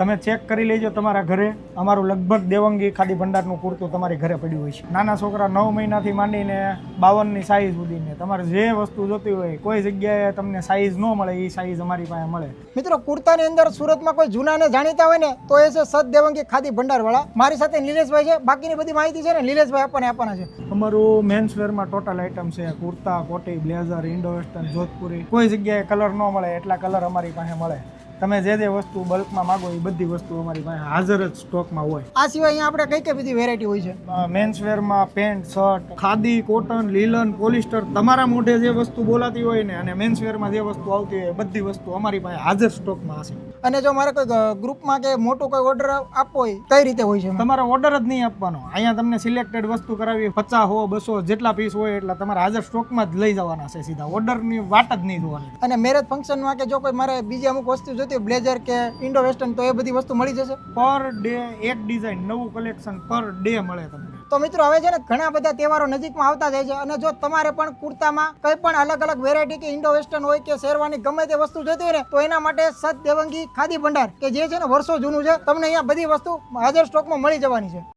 તમે ચેક કરી લેજો તમારા ઘરે. અમારું લગભગ દેવંગી ખાદી ભંડારનું કુર્તું તમારી ઘરે પડ્યું હોય છે. નાના છોકરા નવ મહિનાથી માંડીને બાવનની સાઈઝ સુધીને. તમારે જે વસ્તુ જોતી હોય કોઈ જગ્યાએ તમને સાઈઝ ન મળે એ સાઈઝ અમારી પાસે મળે. મિત્રો કુર્તાની અંદર સુરતમાં કોઈ જૂનાને જાણીતા હોય ને તો એ છે સત દેવંગી ખાદી ભંડાર વાળા મારી સાથે નિલેશભાઈ છે. બાકીની બધી માહિતી છે ને નિલેશભાઈ આપણને આપવાના છે. અમારું મેન્સ વેરમાં ટોટલ આઇટમ છે કુર્તા કોટી બ્લેઝર ઇન્ડો વેસ્ટર્ન જોધપુરી. કોઈ જગ્યાએ કલર ન મળે એટલા કલર અમારી પાસે મળે. તમે જે જે વસ્તુ બલ્કમાં માગો એ બધી વસ્તુ અમારી પાસે હાજર જ સ્ટોકમાં હોય. આ સિવાય અહીંયા આપણે કઈ કઈ બધી વેરાયટી હોય છે? Men's વેરમાં pant shirt khadi cotton linen polyester તમારા મોઢે જે વસ્તુ બોલાતી હોય ને અને મેન્સ વેરમાં જે વસ્તુ આવતી હોય એ બધી વસ્તુ અમારી પાસે હાજર સ્ટોકમાં હશે. અને જો મારે કોઈ ગ્રુપમાં કે મોટો કોઈ ઓર્ડર આપવો હોય કઈ રીતે હોય છે? તમારે ઓર્ડર જ નહીં આપવાનો. અહીંયા તમને સિલેક્ટેડ વસ્તુ કરાવી પચાસ હો બસો જેટલા પીસ હોય એટલા તમારે હાજર સ્ટોકમાં જ લઈ જવાના છે સીધા. ઓર્ડરની વાટ જ નહીં જોવાની. અને મેરેજ ફંક્શનમાં કે જો કોઈ મારે બીજી અમુક વસ્તુ જોતી હોય બ્લેઝર કે ઇન્ડો વેસ્ટર્ન તો એ બધી વસ્તુ મળી જશે? પર ડે એક ડિઝાઇન નવું કલેક્શન પર ડે મળે તમને. તો મિત્રો હવે છે ને ઘણા બધા તહેવારો નજીકમાં આવતા જાય છે અને જો તમારે પણ કુર્તામાં કંઈ પણ અલગ અલગ વેરાયટી કે ઇન્ડો વેસ્ટર્ન હોય કે શેરવાની ગમે તે વસ્તુ જોતી હોય ને તો એના માટે સત દેવંગી ખાદી ભંડાર કે જે છે ને વર્ષો જૂનું છે તમને અહીંયા બધી વસ્તુ હાજર સ્ટોકમાં મળી જવાની છે.